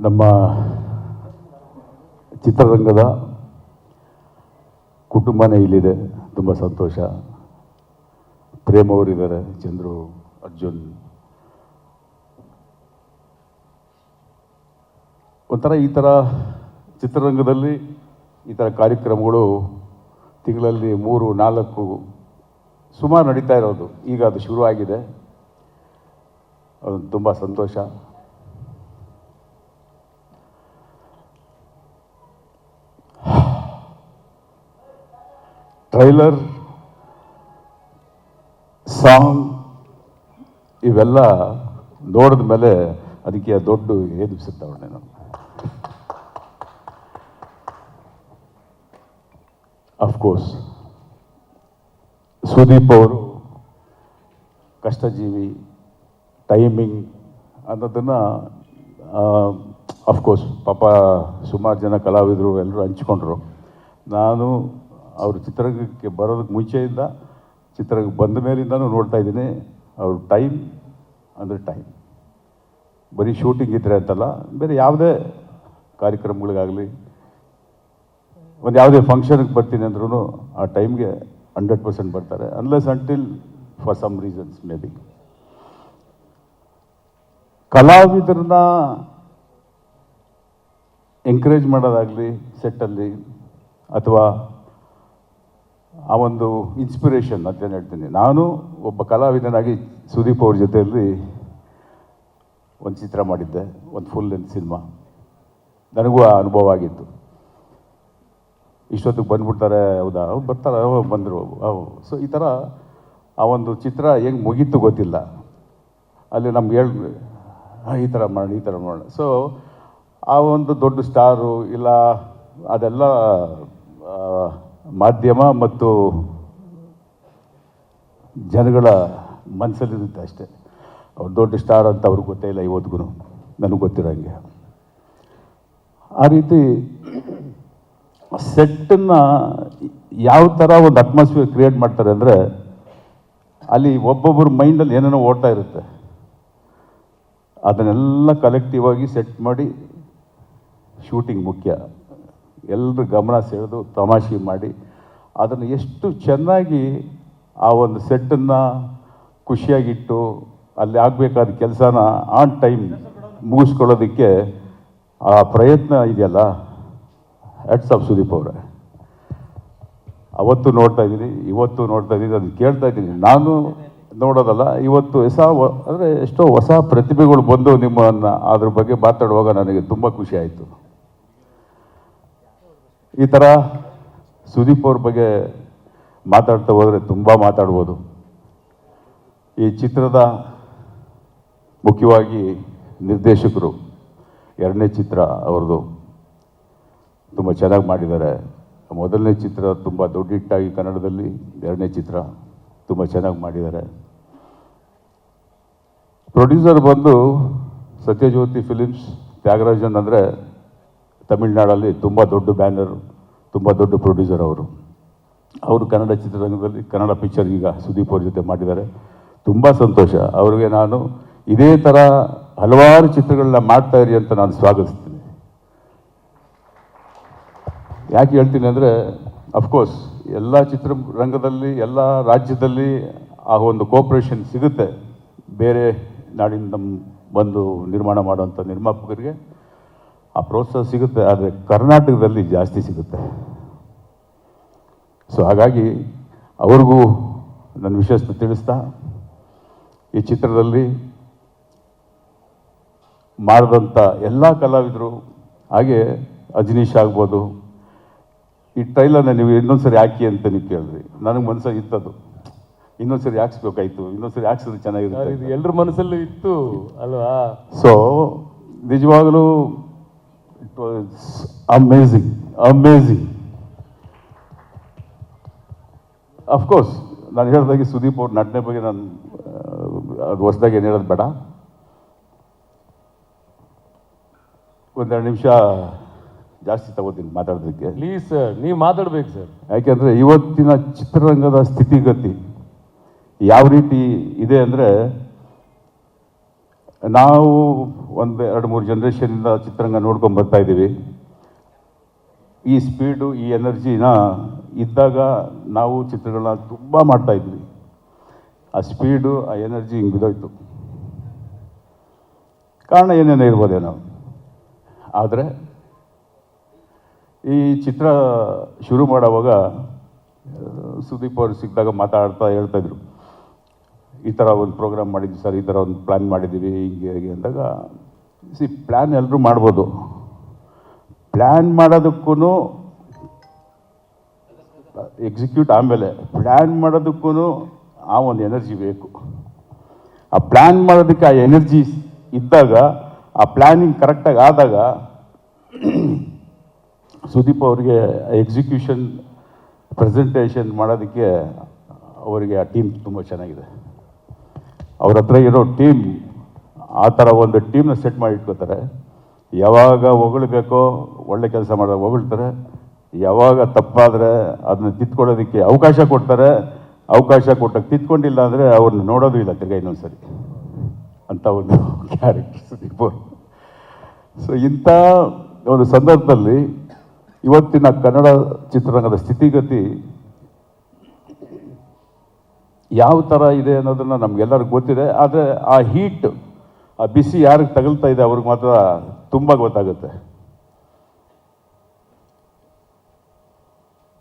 ನಮ್ಮ ಚಿತ್ರರಂಗದ ಕುಟುಂಬನೇ ಇಲ್ಲಿದೆ. ತುಂಬ ಸಂತೋಷ. ಪ್ರೇಮ್ ಅವರಿದ್ದಾರೆ ಚಂದ್ರು, ಅರ್ಜುನ್. ಒಂಥರ ಈ ಥರ ಚಿತ್ರರಂಗದಲ್ಲಿ ಈ ಥರ ಕಾರ್ಯಕ್ರಮಗಳು ತಿಂಗಳಲ್ಲಿ ಮೂರು, ನಾಲ್ಕು ಸುಮಾರು ನಡೀತಾ ಇರೋದು. ಈಗ ಅದು ಶುರುವಾಗಿದೆ. ಅದು ತುಂಬ ಸಂತೋಷ. ಟ್ರೈಲರ್ ಸಾಂಗ್ ಇವೆಲ್ಲ ನೋಡಿದ ಮೇಲೆ ಅದಕ್ಕೆ ದೊಡ್ಡ ಏನು ಸಿಗ್ತಾವಣ್ಣೆ ನಾನು ಅಫ್ಕೋರ್ಸ್ ಸುದೀಪ್ ಅವರು ಕಷ್ಟಜೀವಿ ಟೈಮಿಂಗ್ ಅನ್ನೋದನ್ನು ಅಫ್ಕೋರ್ಸ್ ಪಾಪ ಸುಮಾರು ಜನ ಕಲಾವಿದರು ಎಲ್ಲರೂ ಹಂಚ್ಕೊಂಡ್ರು. ನಾನು ಅವರು ಚಿತ್ರರಂಗಕ್ಕೆ ಬರೋದಕ್ಕೆ ಮುಂಚೆಯಿಂದ ಚಿತ್ರರಂಗ ಬಂದ ಮೇಲಿಂದನೂ ನೋಡ್ತಾ ಇದ್ದೀನಿ. ಅವ್ರ ಟೈಮ್ ಅಂದರೆ ಟೈಮ್. ಬರೀ ಶೂಟಿಂಗ್ ಇದ್ರೆ ಅಂತಲ್ಲ, ಬೇರೆ ಯಾವುದೇ ಕಾರ್ಯಕ್ರಮಗಳಿಗಾಗಲಿ, ಒಂದು ಯಾವುದೇ ಫಂಕ್ಷನ್ಗೆ ಬರ್ತೀನಿ ಅಂದ್ರೂ ಆ ಟೈಮ್ಗೆ ಹಂಡ್ರೆಡ್ ಪರ್ಸೆಂಟ್ ಬರ್ತಾರೆ unless until for some reasons may be ಕಲಾವಿದರನ್ನ encourage ಮಾಡೋದಾಗಲಿ ಸೆಟ್ಟಲ್ಲಿ ಅಥವಾ ಆ ಒಂದು ಇನ್ಸ್ಪಿರೇಷನ್ ಅಂತ ಹೇಳ್ತೀನಿ. ನಾನು ಒಬ್ಬ ಕಲಾವಿದನಾಗಿ ಸುದೀಪ್ ಅವ್ರ ಜೊತೆಯಲ್ಲಿ ಒಂದು ಚಿತ್ರ ಮಾಡಿದ್ದೆ, ಒಂದು ಫುಲ್ ಲೆಂತ್ ಸಿನಿಮಾ ನನಗೂ ಆ ಅನುಭವ ಆಗಿತ್ತು. ಇಷ್ಟೊತ್ತಿಗೆ ಬಂದ್ಬಿಡ್ತಾರೆ, ಹೌದಾ? ಬರ್ತಾರೆ ಬಂದರು ಅವು ಸೊ ಈ ಥರ ಆ ಒಂದು ಚಿತ್ರ ಹೆಂಗೆ ಮುಗೀತು ಗೊತ್ತಿಲ್ಲ. ಅಲ್ಲಿ ನಮ್ಗೆ ಹೇಳಿ ಈ ಥರ ಮಾಡೋಣ, ಈ ಥರ ಮಾಡೋಣ. ಸೊ ಆ ಒಂದು ದೊಡ್ಡ ಸ್ಟಾರು ಇಲ್ಲ, ಅದೆಲ್ಲ ಮಾಧ್ಯಮ ಮತ್ತು ಜನಗಳ ಮನಸ್ಸಲ್ಲಿರುತ್ತೆ ಅಷ್ಟೇ. ಅವ್ರು ದೊಡ್ಡ ಸ್ಟಾರ್ ಅಂತ ಅವ್ರಿಗೆ ಗೊತ್ತೇ ಇಲ್ಲ ಇವತ್ತಿಗೂ. ನನಗೆ ಗೊತ್ತಿರೋಂಗೆ. ಆ ರೀತಿ ಸೆಟ್ಟನ್ನು ಯಾವ ಥರ ಒಂದು ಅಟ್ಮಾಸ್ಫಿಯರ್ ಕ್ರಿಯೇಟ್ ಮಾಡ್ತಾರೆ ಅಂದರೆ ಅಲ್ಲಿ ಒಬ್ಬೊಬ್ಬರ ಮೈಂಡಲ್ಲಿ ಏನೇನೋ ಓಡ್ತಾ ಇರುತ್ತೆ. ಅದನ್ನೆಲ್ಲ ಕಲೆಕ್ಟಿವ್ ಆಗಿ ಸೆಟ್ ಮಾಡಿ ಶೂಟಿಂಗ್ ಮುಖ್ಯ. ಎಲ್ಲರ ಗಮನ ಸೆಳೆದು ತಮಾಷೆ ಮಾಡಿ ಅದನ್ನು ಎಷ್ಟು ಚೆನ್ನಾಗಿ ಆ ಒಂದು ಸೆಟ್ಟನ್ನು ಖುಷಿಯಾಗಿಟ್ಟು ಅಲ್ಲಿ ಆಗಬೇಕಾದ ಕೆಲಸನ ಆನ್ ಟೈಮ್ ಮುಗಿಸ್ಕೊಳ್ಳೋದಕ್ಕೆ ಆ ಪ್ರಯತ್ನ ಇದೆಯಲ್ಲ? ಆಟ್ಸ್ ಆಫ್ ಸುದೀಪ್ ಅವರೇ. ಅವತ್ತು ನೋಡ್ತಾ ಇದ್ದೀನಿ, ಇವತ್ತು ನೋಡ್ತಾ ಇದ್ದೀನಿ, ಅದನ್ನು ಕೇಳ್ತಾ ಇದ್ದೀನಿ. ನಾನು ನೋಡೋದಲ್ಲ, ಇವತ್ತು ಹೊಸ ಅಂದರೆ ಎಷ್ಟೋ ಹೊಸ ಪ್ರತಿಭೆಗಳು ಬಂದು ನಿಮ್ಮನ್ನು ಅದ್ರ ಬಗ್ಗೆ ಮಾತಾಡುವಾಗ ನನಗೆ ತುಂಬ ಖುಷಿ ಆಯಿತು. ಈ ಥರ ಸುದೀಪ್ ಅವ್ರ ಬಗ್ಗೆ ಮಾತಾಡ್ತಾ ಹೋದರೆ ತುಂಬ ಮಾತಾಡ್ಬೋದು. ಈ ಚಿತ್ರದ ಮುಖ್ಯವಾಗಿ ನಿರ್ದೇಶಕರು ಎರಡನೇ ಚಿತ್ರ ಅವ್ರದ್ದು ತುಂಬ ಚೆನ್ನಾಗಿ ಮಾಡಿದ್ದಾರೆ. ಮೊದಲನೇ ಚಿತ್ರ ತುಂಬ ದೊಡ್ಡ ಹಿಟ್ಟಾಗಿ ಕನ್ನಡದಲ್ಲಿ ಎರಡನೇ ಚಿತ್ರ ತುಂಬ ಚೆನ್ನಾಗಿ ಮಾಡಿದ್ದಾರೆ. ಪ್ರೊಡ್ಯೂಸರ್ ಬಂದು ಸತ್ಯಜ್ಯೋತಿ ಫಿಲಿಮ್ಸ್ ತ್ಯಾಗರಾಜನ್ ಅಂದರೆ ತಮಿಳ್ನಾಡಲ್ಲಿ ತುಂಬ ದೊಡ್ಡ ಬ್ಯಾನರ್ ತುಂಬ ದೊಡ್ಡ ಪ್ರೊಡ್ಯೂಸರ್ ಅವರು. ಅವರು ಕನ್ನಡ ಚಿತ್ರರಂಗದಲ್ಲಿ ಕನ್ನಡ ಪಿಕ್ಚರ್ ಈಗ ಸುದೀಪ್ ಅವ್ರ ಜೊತೆ ಮಾಡಿದ್ದಾರೆ. ತುಂಬ ಸಂತೋಷ. ಅವರಿಗೆ ನಾನು ಇದೇ ಥರ ಹಲವಾರು ಚಿತ್ರಗಳನ್ನ ಮಾಡ್ತಾ ಇರಿ ಅಂತ ನಾನು ಸ್ವಾಗತಿಸ್ತೀನಿ. ಯಾಕೆ ಹೇಳ್ತೀನಿ ಅಂದರೆ ಅಫ್ಕೋರ್ಸ್ ಎಲ್ಲ ಚಿತ್ರರಂಗದಲ್ಲಿ, ಎಲ್ಲ ರಾಜ್ಯದಲ್ಲಿ ಆ ಒಂದು ಕೋಪ್ರೇಷನ್ ಸಿಗುತ್ತೆ. ಬೇರೆ ನಾಡಿನ ನಮ್ಮ ಬಂದು ನಿರ್ಮಾಣ ಮಾಡುವಂಥ ನಿರ್ಮಾಪಕರಿಗೆ. ಆ ಪ್ರೋತ್ಸಾಹ ಸಿಗುತ್ತೆ ಆದರೆ ಕರ್ನಾಟಕದಲ್ಲಿ ಜಾಸ್ತಿ ಸಿಗುತ್ತೆ. ಸೊ ಹಾಗಾಗಿ ಅವ್ರಿಗೂ ನನ್ನ ವಿಶೇಷತೆ ತಿಳಿಸ್ತಾ ಈ ಚಿತ್ರದಲ್ಲಿ ಮಾಡಿದಂಥ ಎಲ್ಲ ಕಲಾವಿದರು ಹಾಗೆ ಅಜನೀಶ್ ಆಗ್ಬೋದು ಈ ಟ್ರೈಲರ್ನ ನೀವು ಇನ್ನೊಂದು ಸರಿ ಹಾಕಿ ಅಂತ ನೀವು ಕೇಳಿದ್ರಿ. ನನಗೆ ಮನಸ್ಸಲ್ಲಿ ಇತ್ತದು. ಇನ್ನೊಂದ್ಸರಿ ಹಾಕ್ಸ್ಬೇಕಾಯ್ತು ಇನ್ನೊಂದ್ಸರಿ ಹಾಕ್ಸಿದ್ರೆ ಸರ್, ಚೆನ್ನಾಗಿರುತ್ತೆ ಇದು ಎಲ್ರ ಮನಸ್ಸಲ್ಲೂ ಇತ್ತು ಅಲ್ವಾ? ಸೊ ನಿಜವಾಗಲೂ it amazing, amazing amazing of course ನಾನು ಹೇಳಿದಾಗೆ ಸುದೀಪ್ ಅವ್ರ ನಟನೆ ಬಗ್ಗೆ ನಾನು ಅದು ಹೊಸದಾಗಿ ಏನು ಹೇಳೋದು ಬೇಡ. ಒಂದೆರಡು ನಿಮಿಷ ಜಾಸ್ತಿ ತಗೋತೀನಿ ಮಾತಾಡೋದಕ್ಕೆ. ಪ್ಲೀಸ್ ಸರ್ ನೀವು ಮಾತಾಡ್ಬೇಕು ಸರ್ ಯಾಕೆಂದರೆ ಇವತ್ತಿನ ಚಿತ್ರರಂಗದ ಸ್ಥಿತಿಗತಿ ಯಾವ ರೀತಿ ಇದೆ ಅಂದರೆ ನಾವು ಒಂದು, ಎರಡು, ಮೂರು ಜನ್ರೇಷನಿಂದ ಚಿತ್ರರಂಗ ನೋಡ್ಕೊಂಡು ಬರ್ತಾ ಇದ್ದೀವಿ. ಈ ಸ್ಪೀಡು ಈ ಎನರ್ಜಿನ ಇದ್ದಾಗ ನಾವು ಚಿತ್ರಗಳನ್ನ ತುಂಬ ಮಾಡ್ತಾ ಇದ್ವಿ. ಆ ಸ್ಪೀಡು ಆ ಎನರ್ಜಿ ಹಿಂಗೆ ಬಿದ್ದೋಯ್ತು ಕಾರಣ ಏನೇನೋ ಇರ್ಬೋದೇನೋ ಆದರೆ, ಈ ಚಿತ್ರ ಶುರು ಮಾಡುವಾಗ, ಸುದೀಪ್ ಅವರು ಸಿಕ್ಕಿದಾಗ ಮಾತಾಡ್ತಾ ಹೇಳ್ತಾ ಇದ್ರು. ಈ ಥರ ಒಂದು ಪ್ರೋಗ್ರಾಮ್ ಮಾಡಿದ್ವಿ ಸರ್, ಈ ಥರ ಒಂದು ಪ್ಲ್ಯಾನ್ ಮಾಡಿದ್ದೀವಿ, ಹಿಂಗೆ, ಹೀಗೆ ಅಂದಾಗ ಸಿ ಪ್ಲ್ಯಾನ್ ಎಲ್ಲರೂ ಮಾಡ್ಬೋದು. ಪ್ಲ್ಯಾನ್ ಮಾಡೋದಕ್ಕೂ ಎಕ್ಸಿಕ್ಯೂಟ್ ಆಮೇಲೆ ಪ್ಲ್ಯಾನ್ ಮಾಡೋದಕ್ಕೂ ಆ ಒಂದು ಎನರ್ಜಿ ಬೇಕು. ಆ ಪ್ಲ್ಯಾನ್ ಮಾಡೋದಕ್ಕೆ ಆ ಎನರ್ಜಿ ಇದ್ದಾಗ, ಆ ಪ್ಲ್ಯಾನಿಂಗ್ ಕರೆಕ್ಟಾಗಿ ಆದಾಗ, ಸುದೀಪ್ ಅವರಿಗೆ ಎಕ್ಸಿಕ್ಯೂಷನ್ ಪ್ರೆಸೆಂಟೇಷನ್ ಮಾಡೋದಕ್ಕೆ ಅವರಿಗೆ ಆ ಟೀಮ್ ತುಂಬ ಚೆನ್ನಾಗಿದೆ. ಅವ್ರ ಹತ್ರ ಇರೋ ಟೀಮ್ ಆ ಥರ ಒಂದು ಟೀಮ್ನ ಸೆಟ್ ಮಾಡಿ ಇಟ್ಕೋತಾರೆ. ಯಾವಾಗ ಹೊಗಳಬೇಕೋ ಒಳ್ಳೆ ಕೆಲಸ ಮಾಡೋದು ಹೊಗಳ್ತಾರೆ. ಯಾವಾಗ ತಪ್ಪಾದರೆ ಅದನ್ನ ತಿತ್ಕೊಳ್ಳೋದಕ್ಕೆ ಅವಕಾಶ ಕೊಡ್ತಾರೆ. ಅವಕಾಶ ಕೊಟ್ಟಾಗ ತಿತ್ಕೊಂಡಿಲ್ಲ ಅಂದರೆ ಅವ್ರನ್ನ ನೋಡೋದು ಇಲ್ಲ ತಿರ್ಗಾ ಇನ್ನೊಂದ್ಸರಿ ಅಂತ ಒಂದು ಕ್ಯಾರೆಕ್ಟರ್ ಅವರು ಸೊ ಇಂಥ ಒಂದು ಸಂದರ್ಭದಲ್ಲಿ ಇವತ್ತಿನ ಕನ್ನಡ ಚಿತ್ರರಂಗದ ಸ್ಥಿತಿಗತಿ ಯಾವ ಥರ ಇದೆ ಅನ್ನೋದನ್ನು ನಮಗೆಲ್ಲರಿಗೂ ಗೊತ್ತಿದೆ. ಆದರೆ ಆ ಹೀಟ್ ಆ ಬಿಸಿ ಯಾರಿಗೆ ತಗಲ್ತಾ ಇದೆ ಅವ್ರಿಗೆ ಮಾತ್ರ ತುಂಬ ಗೊತ್ತಾಗುತ್ತೆ.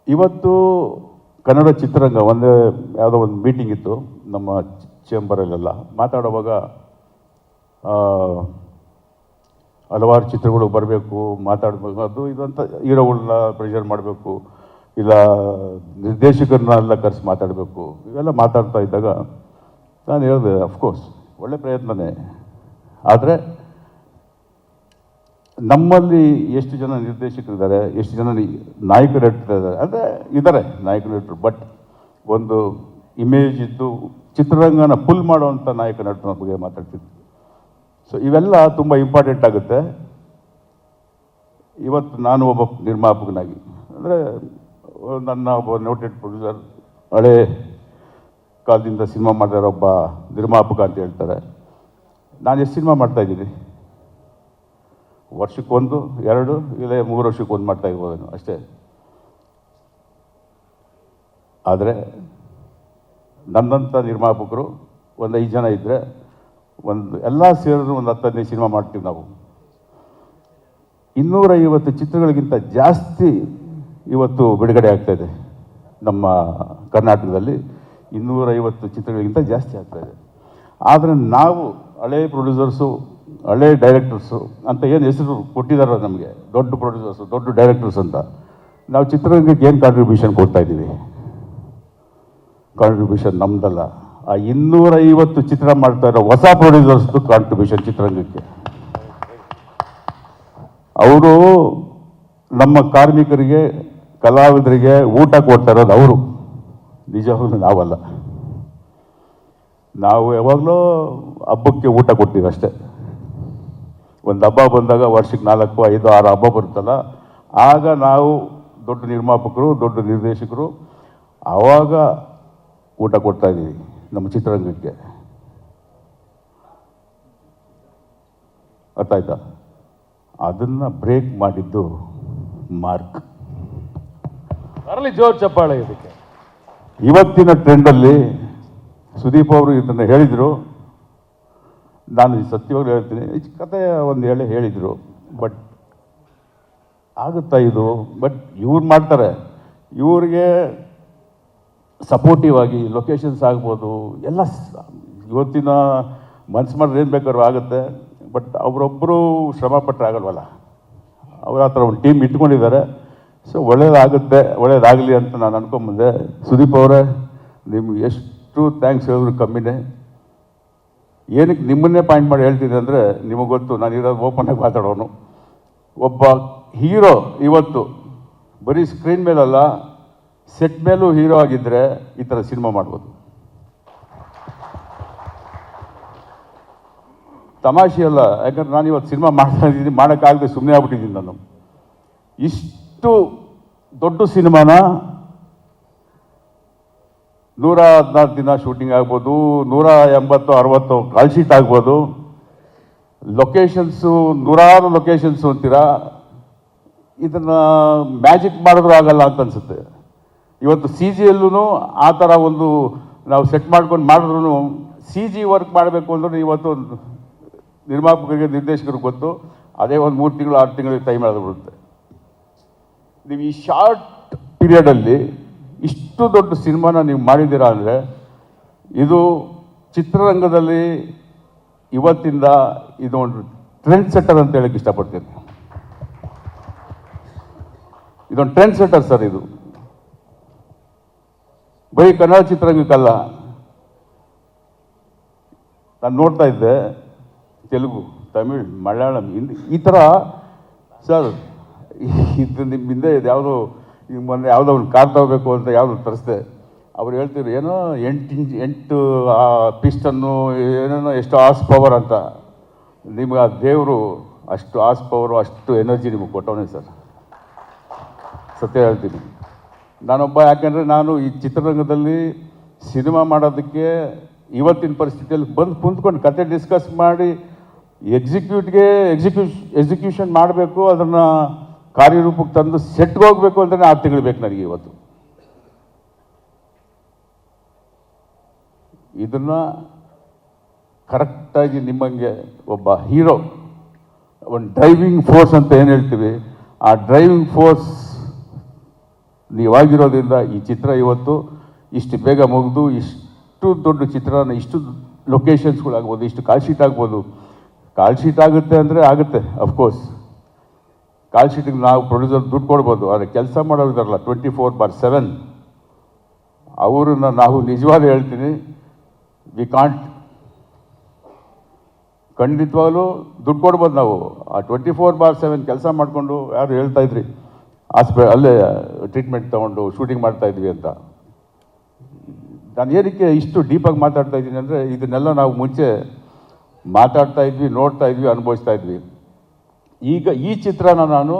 ಇವತ್ತು ಕನ್ನಡ ಚಿತ್ರರಂಗ, ಒಂದೇ ಯಾವುದೋ ಒಂದು ಮೀಟಿಂಗ್ ಇತ್ತು ನಮ್ಮ ಚೇಂಬರಲ್ಲೆಲ್ಲ ಮಾತಾಡುವಾಗ ಹಲವಾರು ಚಿತ್ರಗಳು ಬರಬೇಕು, ಮಾತಾಡಬೇಕು, ಅದು ಇದು ಅಂತ ಹೀರೋಗಳನ್ನ ಪ್ರೆಷರ್ ಮಾಡಬೇಕು. ಇಲ್ಲ, ನಿರ್ದೇಶಕರನ್ನೆಲ್ಲ ಕರೆಸಿ ಮಾತಾಡಬೇಕು. ಇವೆಲ್ಲ ಮಾತಾಡ್ತಾ ಇದ್ದಾಗ ನಾನು ಹೇಳಿದೆ ಅಫ್ಕೋರ್ಸ್ ಒಳ್ಳೆ ಪ್ರಯತ್ನನೇ. ಆದರೆ ನಮ್ಮಲ್ಲಿ ಎಷ್ಟು ಜನ ನಿರ್ದೇಶಕರಿದ್ದಾರೆ, ಎಷ್ಟು ಜನ ನಾಯಕರು ನಾಯಕ ನಟರಿದ್ದಾರೆ ಅಂದರೆ ಇದ್ದಾರೆ ನಾಯಕ ನಟರು ಬಟ್ ಒಂದು ಇಮೇಜ್ ಇದ್ದು ಚಿತ್ರರಂಗನ ಪುಲ್ ಮಾಡುವಂಥ ನಾಯಕ ನಟನ ಬಗ್ಗೆ ಮಾತಾಡ್ತಿದ್ವಿ ಸೊ ಇವೆಲ್ಲ ತುಂಬ ಇಂಪಾರ್ಟೆಂಟ್ ಆಗುತ್ತೆ. ಇವತ್ತು ನಾನು ಒಬ್ಬ ನಿರ್ಮಾಪಕನಾಗಿ. ಅಂದರೆ ನನ್ನ ಒಬ್ಬ ನೋಟೆಡ್ ಪ್ರೊಡ್ಯೂಸರ್, ಹಳೆ ಕಾಲದಿಂದ ಸಿನಿಮಾ ಮಾಡಿದಾರೆ ಒಬ್ಬ ನಿರ್ಮಾಪಕ ಅಂತ ಹೇಳ್ತಾರೆ. ನಾನು ಎಷ್ಟು ಸಿನಿಮಾ ಮಾಡ್ತಾ ಇದ್ದೀನಿ? ವರ್ಷಕ್ಕೊಂದು, ಎರಡು, ಇಲ್ಲ ಮೂರು ವರ್ಷಕ್ಕೊಂದು ಮಾಡ್ತಾ ಇರ್ಬೋದೇನು ಅಷ್ಟೇ. ಆದರೆ ನನ್ನಂಥ ನಿರ್ಮಾಪಕರು ಒಂದು ಐದು ಜನ ಇದ್ದರೆ ಒಂದು ಎಲ್ಲ ಸೇರಿದ್ರು ಒಂದು ಹತ್ತು ಹದಿನೈದು ಸಿನಿಮಾ ಮಾಡ್ತೀವಿ ನಾವು. ಇನ್ನೂರೈವತ್ತು ಚಿತ್ರಗಳಿಗಿಂತ ಜಾಸ್ತಿ ಇವತ್ತು ಬಿಡುಗಡೆ ಆಗ್ತಾ ಇದೆ. ನಮ್ಮ ಕರ್ನಾಟಕದಲ್ಲಿ ಇನ್ನೂರೈವತ್ತು ಚಿತ್ರಗಳಿಗಿಂತ ಜಾಸ್ತಿ ಆಗ್ತಾ ಇದೆ. ಆದರೆ ನಾವು ಹಳೆ ಪ್ರೊಡ್ಯೂಸರ್ಸು ಹಳೆ ಡೈರೆಕ್ಟರ್ಸು ಅಂತ ಏನು ಹೆಸರು ಕೊಟ್ಟಿದ್ದಾರೆ ನಮಗೆ, ದೊಡ್ಡ ಪ್ರೊಡ್ಯೂಸರ್ಸು ದೊಡ್ಡ ಡೈರೆಕ್ಟರ್ಸ್ ಅಂತ, ನಾವು ಚಿತ್ರರಂಗಕ್ಕೆ ಏನು ಕಾಂಟ್ರಿಬ್ಯೂಷನ್ ಕೊಡ್ತಾ ಇದ್ದೀವಿ? ಕಾಂಟ್ರಿಬ್ಯೂಷನ್ ನಮ್ದಲ್ಲ. ಆ ಇನ್ನೂರೈವತ್ತು ಚಿತ್ರ ಮಾಡ್ತಾ ಇರೋ ಹೊಸ ಪ್ರೊಡ್ಯೂಸರ್ಸ್ದು ಕಾಂಟ್ರಿಬ್ಯೂಷನ್ ಚಿತ್ರರಂಗಕ್ಕೆ. ಅವರು ನಮ್ಮ ಕಾರ್ಮಿಕರಿಗೆ ಕಲಾವಿದರಿಗೆ ಊಟ ಕೊಡ್ತಾ ಅವರು. ನಿಜವಾಗ್ಲೂ ನಾವಲ್ಲ. ನಾವು ಯಾವಾಗಲೂ ಹಬ್ಬಕ್ಕೆ ಊಟ ಕೊಡ್ತೀವಿ ಅಷ್ಟೇ ಒಂದು ಹಬ್ಬ ಬಂದಾಗ ವರ್ಷಕ್ಕೆ ನಾಲ್ಕು, ಐದು, ಆರು ಹಬ್ಬ ಬರುತ್ತಲ್ಲ. ಆಗ ನಾವು ದೊಡ್ಡ ನಿರ್ಮಾಪಕರು, ದೊಡ್ಡ ನಿರ್ದೇಶಕರು ಆವಾಗ ಊಟ ಕೊಡ್ತಾ ಇದ್ದೀವಿ ನಮ್ಮ ಚಿತ್ರರಂಗಕ್ಕೆ. ಅರ್ಥ ಆಯ್ತಾ? ಅದನ್ನು ಬ್ರೇಕ್ ಮಾಡಿದ್ದು ಮಾರ್ಕ್. ಬರಲಿ ಜೋರ್ ಚಪ್ಪಾಳೆ ಇದಕ್ಕೆ. ಇವತ್ತಿನ ಟ್ರೆಂಡಲ್ಲಿ ಸುದೀಪ್ ಅವರು ಇದನ್ನು ಹೇಳಿದರು. ನಾನು ಸತ್ಯವಾಗಿ ಹೇಳ್ತೀನಿ ಕತೆ ಒಂದು ಹೇಳಿ ಹೇಳಿದರು ಬಟ್ ಆಗುತ್ತಾ ಇದು? ಬಟ್ ಇವ್ರು ಮಾಡ್ತಾರೆ. ಇವ್ರಿಗೆ ಸಪೋರ್ಟಿವ್ ಆಗಿ ಲೊಕೇಶನ್ಸ್ ಆಗ್ಬೋದು, ಎಲ್ಲ ಇವತ್ತಿನ ಮನ್ಸು ಮಾಡಿದ್ರೆ ಏನು ಬೇಕಾದ್ರೂ ಆಗುತ್ತೆ ಬಟ್ ಅವರೊಬ್ಬರು ಶ್ರಮಪಟ್ಟರೆ ಆಗಲ್ವಲ್ಲ? ಅವ್ರ ಹತ್ರ ಒಂದು ಟೀಮ್ ಇಟ್ಕೊಂಡಿದ್ದಾರೆ. ಸೊ ಒಳ್ಳೇದಾಗುತ್ತೆ, ಒಳ್ಳೇದಾಗಲಿ ಅಂತ ನಾನು ಅನ್ಕೊಂಬಂದೆ. ಸುದೀಪ್ ಅವರೇ, ನಿಮ್ಗೆ ಎಷ್ಟು ಥ್ಯಾಂಕ್ಸ್ ಹೇಳಿದ್ರು ಕಮ್ಮಿನೇ. ಏನಕ್ಕೆ ನಿಮ್ಮನ್ನೇ ಪಾಯಿಂಟ್ ಮಾಡಿ ಹೇಳ್ತಿದ್ದೆ ಅಂದರೆ, ನಿಮಗೆ ಗೊತ್ತು, ನಾನು ಇರೋದು ಓಪನ್ ಆಗಿ ಮಾತಾಡೋನು. ಒಬ್ಬ ಹೀರೋ ಇವತ್ತು, ಬರೀ ಸ್ಕ್ರೀನ್ ಮೇಲಲ್ಲ ಸೆಟ್ ಮೇಲೂ ಹೀರೋ ಆಗಿದ್ದರೆ ಈ ಥರ ಸಿನಿಮಾ ಮಾಡ್ಬೋದು. ತಮಾಷೆ ಅಲ್ಲ, ಯಾಕಂದ್ರೆ ನಾನು ಇವತ್ತು ಸಿನಿಮಾ ಮಾಡ್ತಾ ಇದ್ದೀನಿ, ಮಾಡೋಕ್ಕಾಗದೆ ಸುಮ್ಮನೆ ಆಗ್ಬಿಟ್ಟಿದ್ದೀನಿ ನಾನು. ಇಷ್ಟು ದೊಡ್ಡ ಸಿನಿಮಾನ ನೂರ ಹದಿನಾಲ್ಕು ದಿನ ಶೂಟಿಂಗ್ ಆಗ್ಬೋದು, ನೂರ ಎಂಬತ್ತು, ಅರವತ್ತು ಕಾಲ್ ಶೀಟ್ ಆಗ್ಬೋದು. ಲೊಕೇಶನ್ಸು ನೂರಾರು ಲೊಕೇಶನ್ಸು ಅಂತೀರಾ? ಇದನ್ನು ಮ್ಯಾಜಿಕ್ ಮಾಡಿದ್ರೂ ಆಗಲ್ಲ ಅಂತ ಅನಿಸುತ್ತೆ. ಇವತ್ತು ಸಿ ಜಿಯಲ್ಲೂ ಆ ಥರ ಒಂದು ನಾವು ಸೆಟ್ ಮಾಡ್ಕೊಂಡು ಮಾಡಿದ್ರೂ ಸಿ ಜಿ ವರ್ಕ್ ಮಾಡಬೇಕು ಅಂದ್ರೆ ಇವತ್ತು ನಿರ್ಮಾಪಕರಿಗೆ, ನಿರ್ದೇಶಕರಿಗೆ ಗೊತ್ತು. ಅದೇ ಒಂದು ಮೂರು ತಿಂಗಳು, ಆರು ತಿಂಗಳಿಗೆ ಟೈಮ್ ಬಿಡುತ್ತೆ ನೀವು ಈ ಶಾರ್ಟ್ ಪೀರಿಯಡಲ್ಲಿ ಇಷ್ಟು ದೊಡ್ಡ ಸಿನಿಮಾನ ನೀವು ಮಾಡಿದ್ದೀರಾ ಅಂದರೆ ಇದು ಚಿತ್ರರಂಗದಲ್ಲಿ ಇವತ್ತಿಂದ ಇದು ಟ್ರೆಂಡ್ ಸೆಟ್ಟರ್ ಅಂತ ಹೇಳಕ್ಕೆ ಇಷ್ಟಪಡ್ತೀನಿ. ಇದೊಂದು ಟ್ರೆಂಡ್ ಸೆಟ್ಟರ್ ಸರ್ ಇದು. ಬರೀ ಕನ್ನಡ ಚಿತ್ರರಂಗಕ್ಕಲ್ಲ. ನಾನು ನೋಡ್ತಾ ಇದ್ದೆ, ತೆಲುಗು, ತಮಿಳ್, ಮಲಯಾಳಂ, ಹಿಂದಿ, ಈ ಥರ ಸರ್ ಇದು ನಿಮ್ಮ ಹಿಂದೆ ಇದು, ಯಾವುದೋ ಈಗ ಮೊನ್ನೆ ಯಾವುದೋ ಒಂದು ಕಾರ್ ತಗೋಬೇಕು ಅಂತ ಯಾವುದೋ ತರಿಸ್ದೆ. ಅವ್ರು ಹೇಳ್ತಿದ್ರು, ಏನೋ ಎಂಟು ಇಂಚ್, ಎಂಟು ಪಿಸ್ಟನ್ನು ಏನೇನೋ ಎಷ್ಟು ಆಸ್ ಪವರ್ ಅಂತ. ನಿಮ್ಗೆ ಆ ದೇವರು ಅಷ್ಟು ಆಸ್ ಪವರು, ಅಷ್ಟು ಎನರ್ಜಿ ನಿಮಗೆ ಕೊಟ್ಟವನೇ ಸರ್. ಸತ್ಯ ಹೇಳ್ತೀನಿ. ನಾನೊಬ್ಬ, ಯಾಕೆಂದರೆ ನಾನು ಈ ಚಿತ್ರರಂಗದಲ್ಲಿ ಸಿನಿಮಾ ಮಾಡೋದಕ್ಕೆ ಇವತ್ತಿನ ಪರಿಸ್ಥಿತಿಯಲ್ಲಿ ಬಂದು ಕುಂತ್ಕೊಂಡು ಕತೆ ಡಿಸ್ಕಸ್ ಮಾಡಿ ಎಕ್ಸಿಕ್ಯೂಟ್ಗೆ ಎಕ್ಸಿಕ್ಯೂಷ್, ಎಕ್ಸಿಕ್ಯೂಷನ್ ಮಾಡಬೇಕು, ಅದನ್ನು ಕಾರ್ಯರೂಪಕ್ಕೆ ತಂದು ಸೆಟ್ಗೆ ಹೋಗಬೇಕು ಅಂತಲೇ ಆರು ತಿಂಗಳು ಬೇಕು ನನಗೆ ಇವತ್ತು. ಇದನ್ನು ಕರೆಕ್ಟಾಗಿ ನಿಮ್ಮಂಗೆ ಒಬ್ಬ ಹೀರೋ ಒಂದು ಡ್ರೈವಿಂಗ್ ಫೋರ್ಸ್ ಅಂತ ಏನು ಹೇಳ್ತೀವಿ, ಆ ಡ್ರೈವಿಂಗ್ ಫೋರ್ಸ್ ನೀವಾಗಿರೋದ್ರಿಂದ ಈ ಚಿತ್ರ ಇವತ್ತು ಇಷ್ಟು ಬೇಗ ಮುಗಿದು ಇಷ್ಟು ದೊಡ್ಡ ಚಿತ್ರನ, ಇಷ್ಟು ಲೊಕೇಶನ್ಸ್ಗಳಾಗ್ಬೋದು ಇಷ್ಟು ಕಾಲ್ ಶೀಟ್ ಆಗ್ಬೋದು. ಕಾಲ್ ಶೀಟ್ ಆಗುತ್ತೆ ಅಂದರೆ ಆಗುತ್ತೆ ಅಫ್ಕೋರ್ಸ್ ಕಾಲ್ ನಾವು ಪ್ರೊಡ್ಯೂಸರ್ ದುಡ್ಡು ಕೊಡ್ಬೋದು, ಆದರೆ ಕೆಲಸ ಮಾಡೋರು ಇದಾರಲ್ಲ ಟ್ವೆಂಟಿ ಫೋರ್ ಬಾರ್ ಸೆವೆನ್ ಅವರನ್ನು ನಾವು ನಿಜವಾದ ಹೇಳ್ತೀನಿ ವಿ ಕಾಂಟ್ ಖಂಡಿತವಾಗಲೂ ದುಡ್ಡು ಕೊಡ್ಬೋದು ನಾವು. ಆ ಟ್ವೆಂಟಿ ಫೋರ್ ಬಾರ್ ಸೆವೆನ್ ಕೆಲಸ ಮಾಡಿಕೊಂಡು ಯಾರು ಹೇಳ್ತಾ ಇದ್ರಿ, ಆಸ್ಪೆ, ಅಲ್ಲೇ ಟ್ರೀಟ್ಮೆಂಟ್ ತೊಗೊಂಡು ಶೂಟಿಂಗ್ ಮಾಡ್ತಾ ಇದ್ವಿ ಅಂತ. ನಾನು ಏನಕ್ಕೆ ಇಷ್ಟು ಡೀಪಾಗಿ ಮಾತಾಡ್ತಾ ಇದ್ದೀನಿ ಅಂದರೆ ಇದನ್ನೆಲ್ಲ ನಾವು ಮುಂಚೆ ಮಾತಾಡ್ತಾ ಇದ್ವಿ, ನೋಡ್ತಾ ಇದ್ವಿ, ಅನುಭವಿಸ್ತಾ ಇದ್ವಿ. ಈಗ ಈ ಚಿತ್ರನ ನಾನು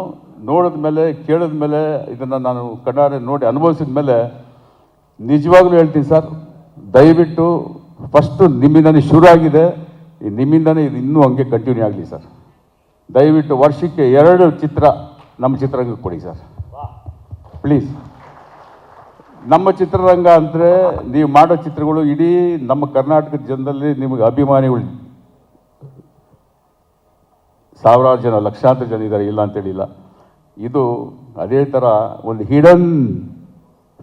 ನೋಡಿದ ಮೇಲೆ, ಕೇಳಿದ ಮೇಲೆ, ಇದನ್ನು ನಾನು ಕಣ್ಣಾರೆ ನೋಡಿ ಅನುಭವಿಸಿದ ಮೇಲೆ ನಿಜವಾಗ್ಲೂ ಹೇಳ್ತೀನಿ ಸರ್, ದಯವಿಟ್ಟು ಫಸ್ಟು ನಿಮ್ಮಿಂದನೇ ಶುರು ಆಗಿದೆ. ಈ ನಿಮ್ಮಿಂದನೇ ಇದು ಇನ್ನೂ ಹಂಗೆ ಕಂಟಿನ್ಯೂ ಆಗಲಿ ಸರ್. ದಯವಿಟ್ಟು ವರ್ಷಕ್ಕೆ ಎರಡು ಚಿತ್ರ ನಮ್ಮ ಚಿತ್ರರಂಗಕ್ಕೆ ಕೊಡಿ ಸರ್. ಪ್ಲೀಸ್ ನಮ್ಮ ಚಿತ್ರರಂಗ ಅಂದರೆ ನೀವು ಮಾಡೋ ಚಿತ್ರಗಳು ಇಡೀ ನಮ್ಮ ಕರ್ನಾಟಕದ ಜನದಲ್ಲಿ ನಿಮಗೆ ಅಭಿಮಾನಿಗಳು ಸಾವಿರಾರು ಜನ, ಲಕ್ಷಾಂತರ ಜನ ಇದ್ದಾರೆ, ಇಲ್ಲ ಅಂತೇಳಿಲ್ಲ ಇದು ಅದೇ ಥರ ಒಂದು ಹಿಡನ್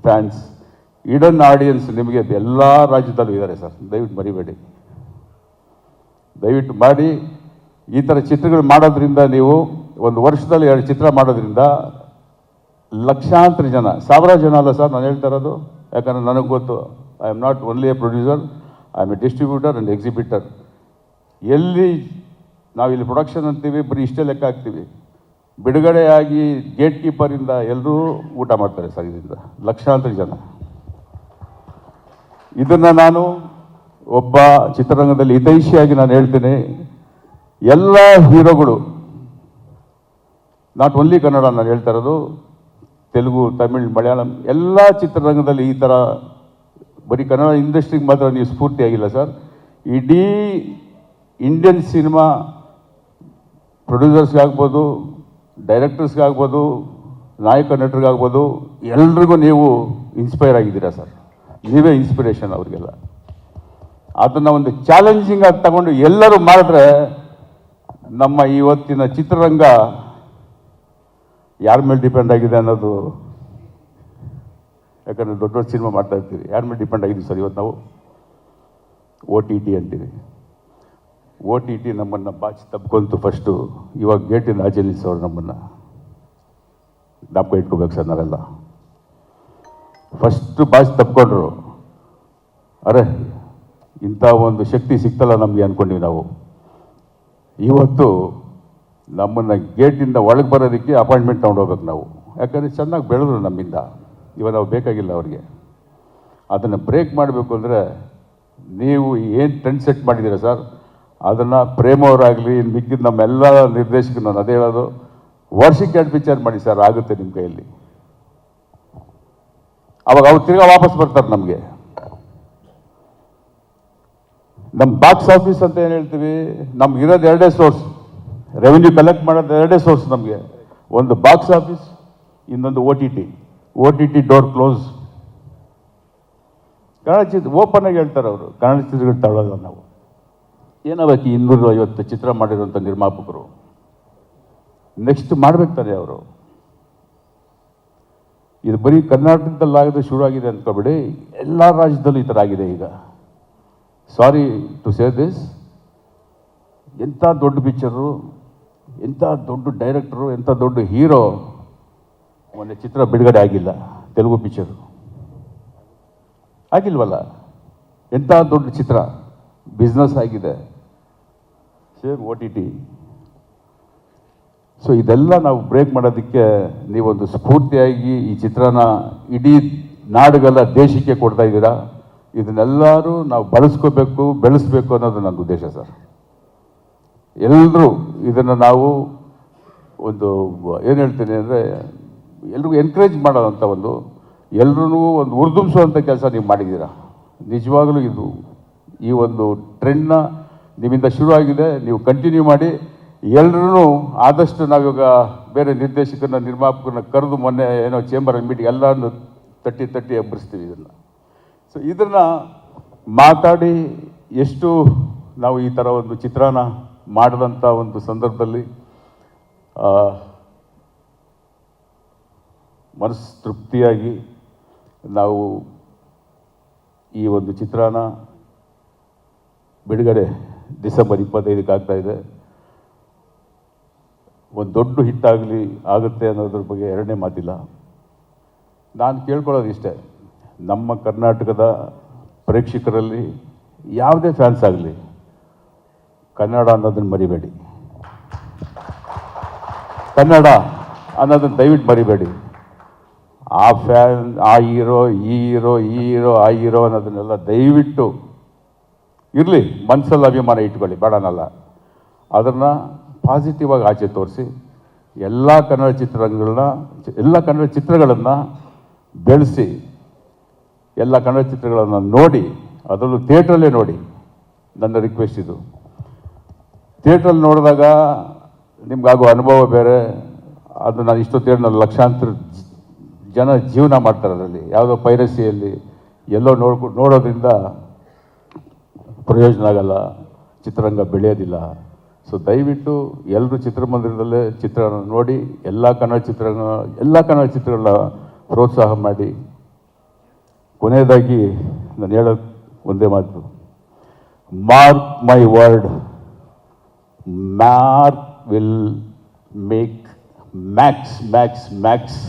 ಫ್ಯಾನ್ಸ್ ಹಿಡನ್ ಆಡಿಯನ್ಸ್ ನಿಮಗೆ ಎಲ್ಲ ರಾಜ್ಯದಲ್ಲೂ ಇದ್ದಾರೆ ಸರ್. ದಯವಿಟ್ಟು ಮರಿಬೇಡಿ. ದಯವಿಟ್ಟು ಮಾಡಿ. ಈ ಥರ ಚಿತ್ರಗಳು ಮಾಡೋದ್ರಿಂದ ನೀವು ಒಂದು ವರ್ಷದಲ್ಲಿ ಎರಡು ಚಿತ್ರ ಮಾಡೋದ್ರಿಂದ ಲಕ್ಷಾಂತರ ಜನ, ಸಾವಿರಾರು ಜನ ಅಲ್ಲ ಸರ್ ನಾನು ಹೇಳ್ತಾ ಇರೋದು. ಯಾಕಂದರೆ ನನಗೆ ಗೊತ್ತು I am not only a producer I am a distributor and exhibitor ಎಲ್ಲಿ ನಾವಿಲ್ಲಿ ಪ್ರೊಡಕ್ಷನ್ ಅಂತೀವಿ, ಬರೀ ಇಷ್ಟೇ ಲೆಕ್ಕ ಹಾಕ್ತೀವಿ. ಬಿಡುಗಡೆಯಾಗಿ ಗೇಟ್ ಕೀಪರಿಂದ ಎಲ್ಲರೂ ಊಟ ಮಾಡ್ತಾರೆ ಸರ್ ಇದರಿಂದ, ಲಕ್ಷಾಂತರ ಜನ. ಇದನ್ನು ನಾನು ಒಬ್ಬ ಚಿತ್ರರಂಗದಲ್ಲಿ ಹಿತೈಷಿಯಾಗಿ ನಾನು ಹೇಳ್ತೀನಿ, ಎಲ್ಲ ಹೀರೋಗಳು ನಾಟ್ ಓನ್ಲಿ ಕನ್ನಡ ನಾನು ಹೇಳ್ತಾ ಇರೋದು, ತೆಲುಗು, ತಮಿಳ್, ಮಲಯಾಳಂ, ಎಲ್ಲ ಚಿತ್ರರಂಗದಲ್ಲಿ ಈ ಥರ ಬರೀ ಕನ್ನಡ ಇಂಡಸ್ಟ್ರಿಗೆ ಮಾತ್ರ ನೀವು ಸ್ಫೂರ್ತಿಯಾಗಿಲ್ಲ ಸರ್. ಇಡೀ ಇಂಡಿಯನ್ ಸಿನಿಮಾ ಪ್ರೊಡ್ಯೂಸರ್ಸ್ಗಾಗ್ಬೋದು ಡೈರೆಕ್ಟರ್ಸ್ಗಾಗ್ಬೋದು ನಾಯಕ ನಟರಿಗಾಗ್ಬೋದು, ಎಲ್ರಿಗೂ ನೀವು ಇನ್ಸ್ಪೈರ್ ಆಗಿದ್ದೀರಾ ಸರ್? ನೀವೇ ಇನ್ಸ್ಪಿರೇಷನ್ ಅವರಿಗೆಲ್ಲ. ಅದನ್ನು ಒಂದು ಚಾಲೆಂಜಿಂಗ್ ಆಗಿ ತಗೊಂಡು ಎಲ್ಲರೂ ಮಾಡಿದ್ರೆ ನಮ್ಮ ಇವತ್ತಿನ ಚಿತ್ರರಂಗ ಯಾರ ಮೇಲೆ ಡಿಪೆಂಡ್ ಆಗಿದೆ ಅನ್ನೋದು ಯಾಕಂದರೆ ದೊಡ್ಡ ದೊಡ್ಡ ಸಿನಿಮಾ ಮಾಡ್ತಾ ಇರ್ತೀವಿ. ಯಾರ ಮೇಲೆ ಡಿಪೆಂಡ್ ಆಗಿದ್ದೀವಿ ಸರ್ ಇವತ್ತು ನಾವು? ಓ ಟಿ ಟಿ ಅಂತೀವಿ. ಓ ಟಿ ಟಿ ನಮ್ಮನ್ನು ಬಾಚಿ ತಪ್ಕೊಂತು ಫಸ್ಟು ಇವಾಗ ಗೇಟಿಂದ ಆಚೆ ನಿಲ್ಲಿಸೋರು ನಮ್ಮನ್ನು. ಜ್ಞಾಪಕ ಇಟ್ಕೋಬೇಕು ಸರ್ ನಾವೆಲ್ಲ. ಫಸ್ಟು ಬಾಚಿ ತಪ್ಕೊಂಡ್ರು. ಅರೆ, ಇಂಥ ಒಂದು ಶಕ್ತಿ ಸಿಗ್ತಲ್ಲ ನಮಗೆ ಅಂದ್ಕೊಂಡ್ವಿ ನಾವು. ಇವತ್ತು ನಮ್ಮನ್ನು ಗೇಟಿಂದ ಒಳಗೆ ಬರೋದಕ್ಕೆ ಅಪಾಯಿಂಟ್ಮೆಂಟ್ ತೊಗೊಂಡು ಹೋಗ್ಬೇಕು ನಾವು. ಯಾಕಂದರೆ ಚೆನ್ನಾಗಿ ಬೆಳೆದ್ರು ನಮ್ಮಿಂದ. ಇವಾಗ ನಾವು ಬೇಕಾಗಿಲ್ಲ ಅವ್ರಿಗೆ. ಅದನ್ನು ಬ್ರೇಕ್ ಮಾಡಬೇಕು ಅಂದರೆ ನೀವು ಏನು ಟ್ರೆಂಡ್ ಸೆಟ್ ಮಾಡಿದ್ದೀರಾ ಸರ್? ಅದನ್ನು ಪ್ರೇಮವರಾಗಲಿ ಮಿಕ್ಕಿದ ನಮ್ಮೆಲ್ಲ ನಿರ್ದೇಶಕರು ನಾನು ಅದೇ ಹೇಳೋದು, ವರ್ಷಕ್ಕೆ ಎರಡು ಪಿಕ್ಚರ್ ಮಾಡಿ ಸರ್, ಆಗುತ್ತೆ ನಿಮ್ಮ ಕೈಯಲ್ಲಿ. ಅವಾಗ ಅವ್ರು ತಿರ್ಗಾ ವಾಪಸ್ ಬರ್ತಾರೆ ನಮಗೆ. ನಮ್ಮ ಬಾಕ್ಸ್ ಆಫೀಸ್ ಅಂತ ಏನು ಹೇಳ್ತೀವಿ ನಮ್ಗೆ ಇರೋದು ಎರಡೇ ಸೋರ್ಸ್ ರೆವೆನ್ಯೂ ಕಲೆಕ್ಟ್ ಮಾಡೋದು ಎರಡೇ ಸೋರ್ಸ್ ನಮಗೆ. ಒಂದು ಬಾಕ್ಸ್ ಆಫೀಸ್ ಇನ್ನೊಂದು O T T O T T door close Kannada ಚಿತ್ರ ಓಪನ್ ಆಗಿ ಹೇಳ್ತಾರೆ ಅವರು. ಕನ್ನಡ ಚಿತ್ರಗಳು ತಗೊಳ್ಳೋದು ನಾವು. ಏನಾಗಬೇಕು ಇನ್ನೂರ ಐವತ್ತು ಚಿತ್ರ ಮಾಡಿರುವಂಥ ನಿರ್ಮಾಪಕರು? ನೆಕ್ಸ್ಟ್ ಮಾಡ್ಬೇಕು ಅವರು. ಇದು ಬರೀ ಕರ್ನಾಟಕದಲ್ಲಾಗದೆ ಶುರು ಆಗಿದೆ ಅಂದ್ಕೊಬೇಡಿ ಎಲ್ಲ ರಾಜ್ಯದಲ್ಲೂ ಈ ಥರ ಆಗಿದೆ ಈಗ. ಸಾರಿ ಟು ಸೇ ದಿಸ್ ಎಂಥ ದೊಡ್ಡ ಪಿಕ್ಚರು ಎಂಥ ದೊಡ್ಡ ಡೈರೆಕ್ಟರು ಎಂಥ ದೊಡ್ಡ ಹೀರೋ ಮೊನ್ನೆ ಚಿತ್ರ ಬಿಡುಗಡೆ ಆಗಿಲ್ಲ. ತೆಲುಗು ಪಿಕ್ಚರು ಆಗಿಲ್ವಲ್ಲ? ಎಂಥ ದೊಡ್ಡ ಚಿತ್ರ? ಬಿಸ್ನೆಸ್ ಆಗಿದೆ. Same O T T. So ಇದೆಲ್ಲ ನಾವು ಬ್ರೇಕ್ ಮಾಡೋದಕ್ಕೆ ನೀವೊಂದು ಸ್ಫೂರ್ತಿಯಾಗಿ ಈ ಚಿತ್ರನ ಇಡೀ ನಾಡುಗಳ ದೇಶಕ್ಕೆ ಕೊಡ್ತಾ ಇದ್ದೀರಾ? ಇದನ್ನೆಲ್ಲರೂ ನಾವು ಬಳಸ್ಕೋಬೇಕು, ಬೆಳೆಸ್ಬೇಕು ಅನ್ನೋದು ನನ್ನ ಉದ್ದೇಶ ಸರ್. ಎಲ್ಲರೂ ಇದನ್ನು ನಾವು ಒಂದು ಏನು ಹೇಳ್ತೀನಿ ಅಂದರೆ ಎಲ್ರಿಗೂ ಎನ್ಕರೇಜ್ ಮಾಡೋದಂಥ ಒಂದು ಎಲ್ಲರೂ ಒಂದು ಉರ್ದುಂಬಿಸುವಂಥ ಕೆಲಸ ನೀವು ಮಾಡಿದ್ದೀರಾ? ನಿಜವಾಗಲೂ ಇದು ಈ ಒಂದು ಟ್ರೆಂಡ್ನ ನಿಮ್ಮಿಂದ ಶುರುವಾಗಿದೆ, ನೀವು ಕಂಟಿನ್ಯೂ ಮಾಡಿ. ಎಲ್ಲರೂ ಆದಷ್ಟು ನಾವಿವಾಗ ಬೇರೆ ನಿರ್ದೇಶಕರನ್ನ, ನಿರ್ಮಾಪಕರನ್ನ ಕರೆದು ಮೊನ್ನೆ ಏನೋ ಚೇಂಬರ್ ಮೀಟಿಂಗ್ ಎಲ್ಲರನ್ನು ತಟ್ಟಿ ತಟ್ಟಿ ಎಬ್ಬರಿಸ್ತೀವಿ ಇದನ್ನು. ಸೊ ಇದನ್ನು ಮಾತಾಡಿ ಎಷ್ಟು ನಾವು ಈ ಥರ ಒಂದು ಚಿತ್ರಾನ ಮಾಡಿದಂಥ ಒಂದು ಸಂದರ್ಭದಲ್ಲಿ ಮನಸ್ಸು ತೃಪ್ತಿಯಾಗಿ ನಾವು ಈ ಒಂದು ಚಿತ್ರಾನ ಬಿಡುಗಡೆ ಡಿಸೆಂಬರ್ ಇಪ್ಪತ್ತೈದಕ್ಕೆ ಆಗ್ತಾ ಇದೆ. ಒಂದು ದೊಡ್ಡ ಹಿಟ್ ಆಗಲಿ ಆಗುತ್ತೆ ಅನ್ನೋದ್ರ ಬಗ್ಗೆ ಎರಡನೇ ಮಾತಿಲ್ಲ. ನಾನು ಕೇಳ್ಕೊಳ್ಳೋದು ಇಷ್ಟೇ, ನಮ್ಮ ಕರ್ನಾಟಕದ ಪ್ರೇಕ್ಷಕರಲ್ಲಿ ಯಾವುದೇ ಫ್ಯಾನ್ಸ್ ಆಗಲಿ ಕನ್ನಡ ಅನ್ನೋದನ್ನು ಮರಿಬೇಡಿ. ಕನ್ನಡ ಅನ್ನೋದನ್ನು ದಯವಿಟ್ಟು ಮರಿಬೇಡಿ. ಆ ಫ್ಯಾನ್ ಆ ಹೀರೋ ಈ ಹೀರೋ ಈ ಹೀರೋ ಆ ಹೀರೋ ಅನ್ನೋದನ್ನೆಲ್ಲ ದಯವಿಟ್ಟು ಇರಲಿ ಮನಸ್ಸಲ್ಲಿ ಅಭಿಮಾನ ಇಟ್ಕೊಳ್ಳಿ, ಬೇಡನಲ್ಲ. ಅದನ್ನು ಪಾಸಿಟಿವ್ ಆಗಿ ಆಚೆ ತೋರಿಸಿ, ಎಲ್ಲ ಕನ್ನಡ ಚಿತ್ರಗಳನ್ನ, ಎಲ್ಲ ಕನ್ನಡ ಚಿತ್ರಗಳನ್ನು ಬೆಳೆಸಿ, ಎಲ್ಲ ಕನ್ನಡ ಚಿತ್ರಗಳನ್ನು ನೋಡಿ, ಅದರಲ್ಲೂ ಥಿಯೇಟ್ರಲ್ಲೇ ನೋಡಿ, ನನ್ನ ರಿಕ್ವೆಸ್ಟ್ ಇದು. ಥಿಯೇಟ್ರಲ್ಲಿ ನೋಡಿದಾಗ ನಿಮ್ಗಾಗೋ ಅನುಭವ ಬೇರೆ, ಅದು ನಾನು ಇಷ್ಟೊತ್ತೇಳಿ ನಾನು ಲಕ್ಷಾಂತರ ಜನ ಜೀವನ ಮಾಡ್ತಾರೆ ಅದರಲ್ಲಿ. ಯಾವುದೋ ಪೈರಸಿಯಲ್ಲಿ ಎಲ್ಲೋ ನೋಡ್ಕೊ, ನೋಡೋದ್ರಿಂದ ಪ್ರಯೋಜನ ಆಗಲ್ಲ, ಚಿತ್ರರಂಗ ಬೆಳೆಯೋದಿಲ್ಲ. ಸೊ ದಯವಿಟ್ಟು ಎಲ್ಲರೂ ಚಿತ್ರಮಂದಿರದಲ್ಲೇ ಚಿತ್ರ ನೋಡಿ, ಎಲ್ಲ ಕನ್ನಡ ಚಿತ್ರ ಎಲ್ಲ ಕನ್ನಡ ಚಿತ್ರಗಳನ್ನ ಪ್ರೋತ್ಸಾಹ ಮಾಡಿ. ಕೊನೆಯದಾಗಿ ನಾನು ಹೇಳೋ ಒಂದೇ ಮಾತು. Mark my word mark will make max max max